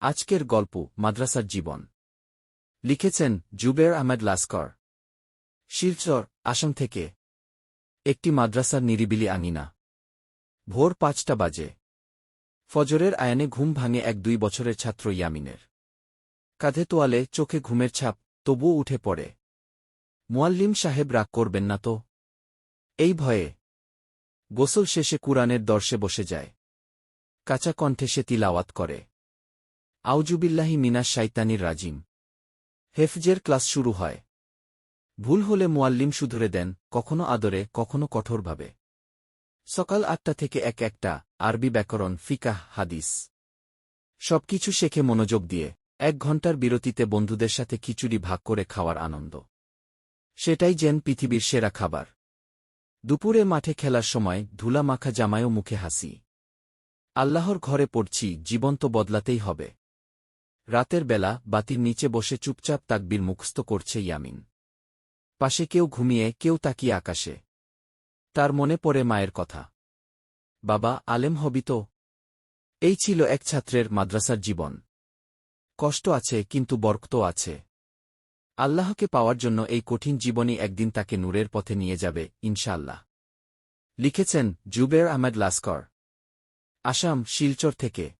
আজকের গল্প, মাদ্রাসার জীবন। লিখেছেন জুবের আহমেদ লাস্কর। শিলচর, আসাম থেকে। একটি মাদ্রাসার নিরিবিলি আঙিনা। ভোর পাঁচটা বাজে। ফজরের আয়ানে ঘুম ভাঙে এক দুই বছরের ছাত্র ইয়ামিনের। কাঁধে তোয়ালে চোখে ঘুমের ছাপ, তবুও উঠে পড়ে। মুয়াল্লিম সাহেব রাগ করবেন না তো? এই ভয়ে। গোসল শেষে কুরআনের দর্শে বসে যায়। কাঁচা কণ্ঠে সে তিলাওয়াত করে। আউজুবিল্লাহি মিনাস শাইতানির রাজিম। হেফজের ক্লাস শুরু হয়। ভুল হলে মোয়াল্লিম শুধরে দেন, কখনো আদরে, কখনো কঠোরভাবে। সকাল আটটা থেকে এক একটা, আরবি ব্যাকরণ, ফিকাহ, হাদিস। সবকিছু শেখে মনোযোগ দিয়ে, এক ঘণ্টার বিরতিতে বন্ধুদের সাথে খিচুড়ি ভাগ করে খাওয়ার আনন্দ। সেটাই যেন পৃথিবীর সেরা খাবার। দুপুরে মাঠে খেলার সময় ধুলা মাখা জামায়ও মুখে হাসি। আল্লাহর ঘরে পড়ছি, জীবন তো বদলাতেই হবে। রাতের বেলা বাতির নিচে বসে চুপচাপ তাকবির মুখস্থ করছে ইয়ামিন। পাশে কেউ ঘুমিয়ে, কেউ তাকিয়ে আকাশে। তার মনে পড়ে মায়ের কথা। বাবা, আলেম হবি তো? এই ছিল এক ছাত্রের মাদ্রাসার জীবন। কষ্ট আছে, কিন্তু বরক্ত আছে। আল্লাহকে পাওয়ার জন্য এই কঠিন জীবনই একদিন তাকে নূরের পথে নিয়ে যাবে, ইনশাআল্লাহ। লিখেছেন জুবের আহমেদ লাস্কর। আসাম, শিলচর থেকে।